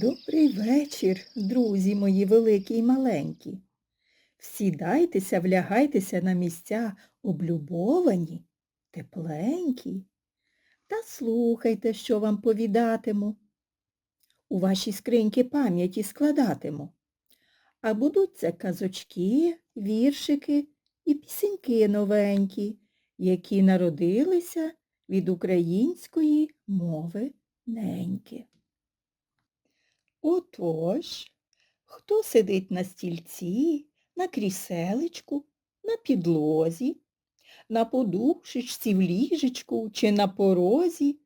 Добрий вечір, друзі мої великі й маленькі. Всідайтеся, влягайтеся на місця облюбовані, тепленькі, та слухайте, що вам повідатиму. У вашій скриньки пам'яті складатиму. А будуть це казочки, віршики і пісеньки новенькі, які народилися від української мови неньки. Отож, хто сидить на стільці, на кріселечку, на підлозі, на подушечці, в ліжечку чи на порозі,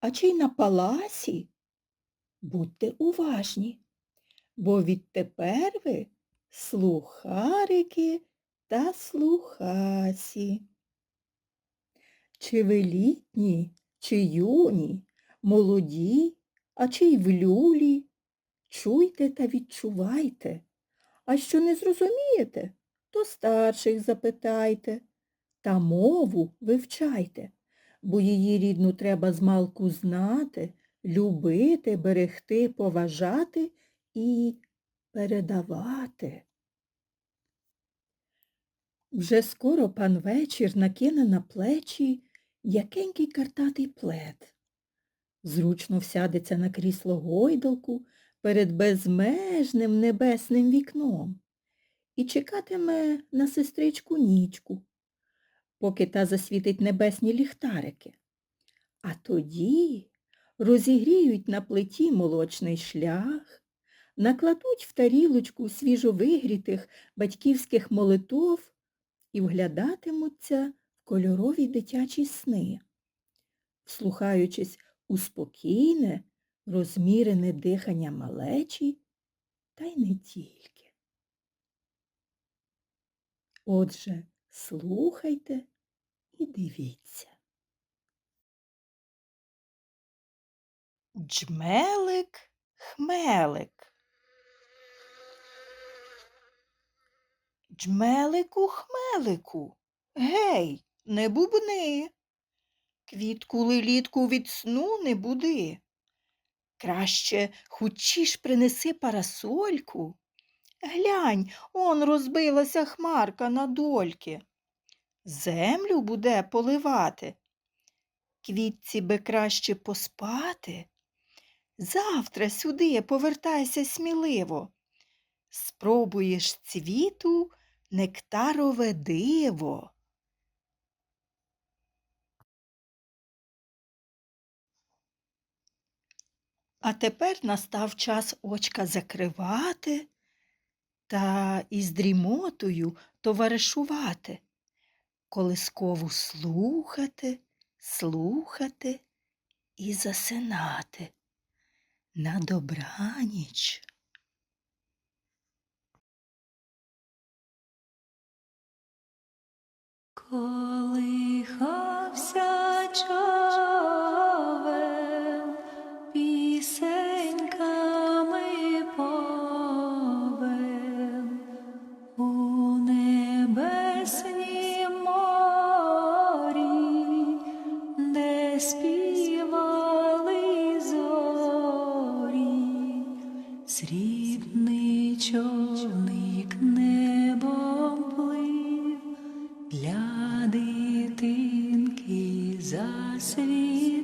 а чи й на паласі? Будьте уважні, бо відтепер ви слухарики та слухасі. Чи ви літні, чи юні, молоді, а чи й в люлі? Чуйте та відчувайте. А що не зрозумієте, то старших запитайте. Та мову вивчайте, бо її рідну треба змалку знати, любити, берегти, поважати і передавати. Вже скоро пан вечір накине на плечі якенький картатий плед. Зручно всядеться на крісло гойдалку, перед безмежним небесним вікном і чекатиме на сестричку нічку, поки та засвітить небесні ліхтарики. А тоді розігріють на плиті молочний шлях, накладуть в тарілочку свіжовигрітих батьківських молитов і вглядатимуться в кольорові дитячі сни, вслухаючись у спокійне, розмірене дихання малечі, та й не тільки. Отже, слухайте і дивіться. Джмелик, хмелик. Джмелику, хмелику, гей, не бубни. Квітку лилітку від сну не буди. Краще хучіш принеси парасольку. Глянь, он розбилася хмарка на дольки. Землю буде поливати. Квітці би краще поспати. Завтра сюди повертайся сміливо. Спробуєш цвіту нектарове диво. А тепер настав час очка закривати та із дрімотою товаришувати, колискову слухати, слухати і засинати. На добраніч. Колихався човен, співали зорі, срібний човник небом для дитинки засвітив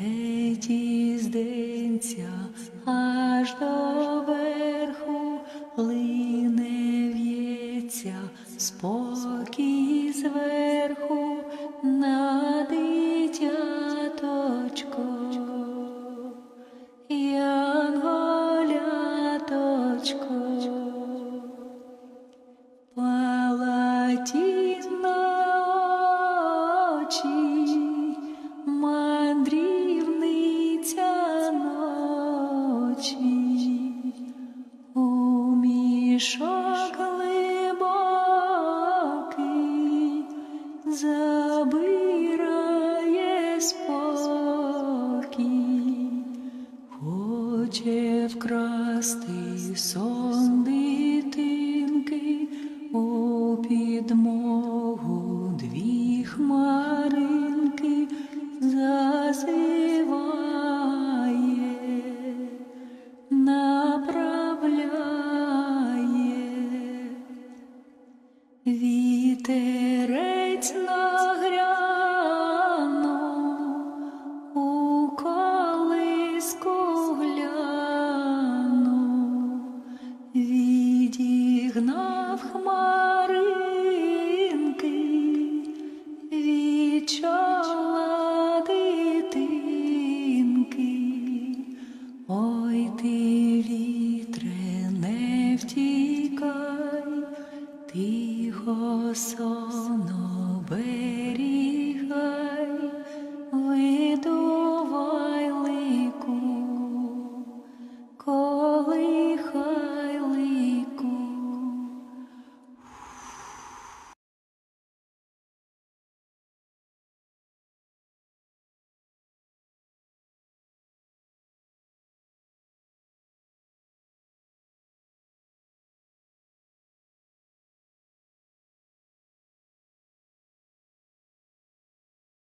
геть із денця аж до верху лине в'ється. Спокій зверху на дитяточко. Янголяточко, на очі, глибокий забирає спокій, хоче вкрасти сон Вітерець нагрянув, у колиску гляну, відігнав хмаринки,